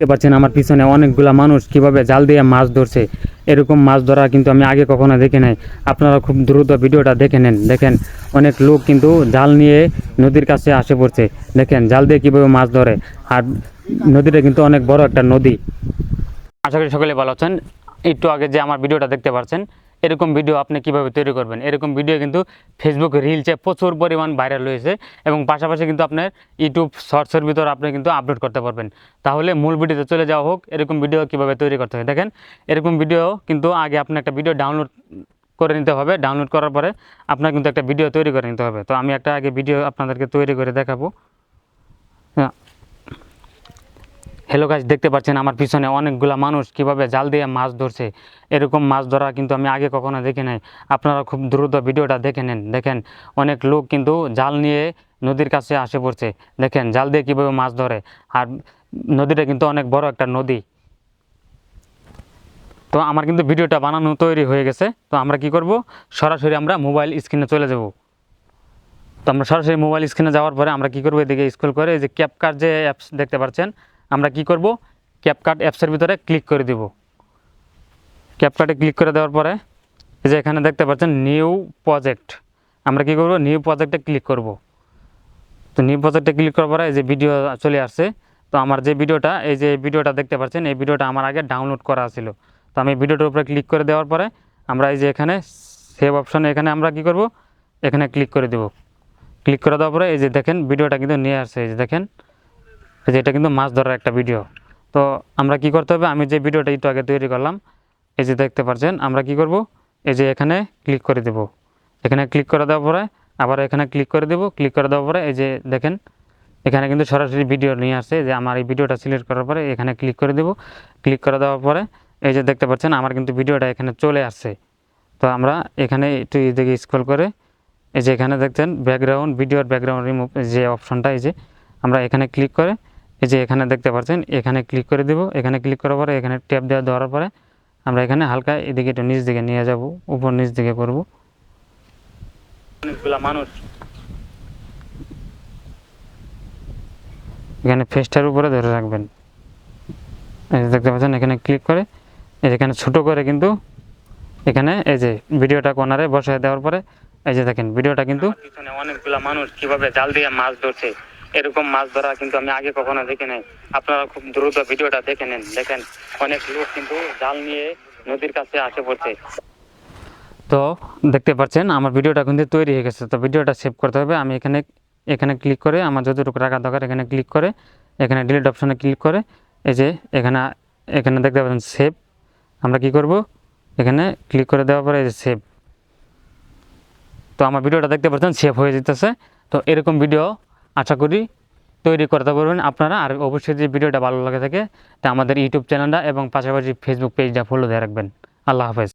দেখতে পাচ্ছেন আমার পিছনে অনেকগুলা মানুষ কীভাবে জাল দিয়ে মাছ ধরছে। এরকম মাছ ধরা কিন্তু আমি আগে কখনো দেখি নাই। আপনারা খুব দ্রুত ভিডিওটা দেখে নেন। দেখেন, অনেক লোক কিন্তু জাল নিয়ে নদীর কাছে আসে পড়ছে। দেখেন, জাল দিয়ে কীভাবে মাছ ধরে। আর নদীটা কিন্তু অনেক বড় একটা নদী। আশা করি সকলে ভালো আছেন। একটু আগে যে আমার ভিডিওটা দেখতে পাচ্ছেন এরকম ভিডিও আপনি কীভাবে তৈরি করবেন? এরকম ভিডিও কিন্তু ফেসবুক রিলসে প্রচুর পরিমাণ ভাইরাল হয়েছে এবং পাশাপাশি কিন্তু আপনার ইউটিউব শর্টসের ভিতর আপনি কিন্তু আপলোড করতে পারবেন। তাহলে মূল ভিডিওতে চলে যাওয়া হোক, এরকম ভিডিও কীভাবে তৈরি করতে হয়। দেখেন, এরকম ভিডিও কিন্তু আগে আপনি একটা ভিডিও ডাউনলোড করে নিতে হবে। ডাউনলোড করার পরে আপনার কিন্তু একটা ভিডিও তৈরি করে নিতে হবে। তো আমি একটা আগে ভিডিও আপনাদেরকে তৈরি করে দেখাবো। হ্যাঁ। হ্যালো গাছ দেখতে পাচ্ছেন আমার পিছনে অনেকগুলা মানুষ কীভাবে জাল দিয়ে মাছ ধরছে। এরকম মাছ ধরা কিন্তু আমি আগে কখনো দেখি নাই। আপনারা খুব দ্রুত ভিডিওটা দেখে নেন। দেখেন, অনেক লোক কিন্তু জাল নিয়ে নদীর কাছে আসে পড়ছে। দেখেন, জাল দিয়ে কীভাবে মাছ ধরে। আর নদীটা কিন্তু অনেক বড় একটা নদী। তো আমার কিন্তু ভিডিওটা বানানো তৈরি হয়ে গেছে। তো আমরা কি করব? সরাসরি আমরা মোবাইল স্ক্রিনে চলে যাব। তো আমরা সরাসরি মোবাইল স্ক্রিনে যাওয়ার পরে আমরা কি করব? এদিকে স্কুল করে এই যে ক্যাপকার যে অ্যাপস দেখতে পাচ্ছেন আমরা কি করব? ক্যাপকাট অ্যাপসের ভিতরে ক্লিক করে দেব। ক্যাপকাটে ক্লিক করে দেওয়ার পরে, এই যে এখানে দেখতে পাচ্ছেন নিউ প্রজেক্ট আমরা কি করব? নিউ প্রজেক্টে ক্লিক করব। তো নিউ প্রজেক্টে ক্লিক করার পরে এই যে ভিডিও চলে আসছে। তো আমার যে ভিডিওটা এই যে ভিডিওটা দেখতে পাচ্ছেন, এই ভিডিওটা আমার আগে ডাউনলোড করা ছিল। তো আমি ভিডিওটার উপরে ক্লিক করে দেওয়ার পরে, আমরা এই যে এখানে সেভ অপশনে এখানে আমরা কি করব? এখানে ক্লিক করে দেব। ক্লিক করে দেওয়ার পরে এই যে দেখেন ভিডিওটা কিন্তু নিয়ে আসছে। এই যে দেখেন এটা কিন্তু মাছ ধরার একটা ভিডিও তো আমরা কি করতে হবে? আমি যে ভিডিওটা একটু আগে তৈরি করলাম, এই যে দেখতে পাচ্ছেন আমরা কি করব? এই যে এখানে ক্লিক করে দেব। এখানে ক্লিক করে দেওয়ার পরে, আবার এখানে ক্লিক করে দেব। ক্লিক করে দেওয়ার পরে, এই যে দেখেন, এখানে কিন্তু সরাসরি ভিডিও নিয়ে আসছে। যে আমার এই ভিডিওটা সিলেক্ট করার পরে, এখানে ক্লিক করে দেব। ক্লিক করে দেওয়ার পরে, এই যে দেখতে পাচ্ছেন, আমার কিন্তু ভিডিওটা এখানে চলে আসছে। তো আমরা এখানে একটু এদিকে স্ক্রল করে, এই যে এখানে দেখছেন ব্যাকগ্রাউন্ড ভিডিওর ব্যাকগ্রাউন্ড রিমুভ যে অপশনটা এই যে আমরা এখানে ক্লিক করে এই যে এখানে দেখতে পাচ্ছেন এখানে ক্লিক করে দেব। এখানে ক্লিক করার পরে এখানে ট্যাপ দেওয়া দেওয়ার পরে আমরা এখানে হালকা এদিকে একটু নিচ দিকে নিয়ে যাব উপর নিচ দিকে করব। মানুষ। এখানে ফেসটার উপরে ধরে রাখবেন। এই যে দেখতে পাচ্ছেন এখানে ক্লিক করে এই যে এখানে ছোটো করে কিন্তু এখানে এই যে ভিডিওটা কোনারে বসায় দেওয়ার পরে এই যে দেখেন ভিডিওটা কিন্তু অনেকগুলা মানুষ কীভাবে জাল দিয়ে মাছ ধরছে। এরকম মাছ ধরা কিন্তু আমি আগে কখনো দেখি নাই। আপনারা খুব দ্রুত ভিডিওটা দেখে নেন। দেখেন, অনেক লোক কিন্তু জাল নিয়ে নদীর কাছে আসে পড়ছে তো দেখতে পাচ্ছেন, আমার ভিডিওটা কিন্তু তৈরি হয়ে গেছে। তো ভিডিওটা সেভ করতে হবে। আমি এখানে এখানে ক্লিক করে আমার যতটুকু রাখা দরকার এখানে ক্লিক করে, এখানে ডিলিট অপশনে ক্লিক করে, এই যে এখানে এখানে দেখতে পাচ্ছেন সেভ আমরা কি করব? এখানে ক্লিক করে দেওয়ার পরে এই যে সেভ তো আমার ভিডিওটা দেখতে পাচ্ছেন সেভ হয়ে যেতেছে। তো এরকম ভিডিও আশা করি তৈরি করতে পারবেন আপনারা। আর অবশ্যই যদি ভিডিওটা ভালো লাগে থাকে, তা আমাদের ইউটিউব চ্যানেলটা এবং পাশাপাশি ফেসবুক পেজটা ফলো দিয়ে রাখবেন। আল্লাহ হাফেজ।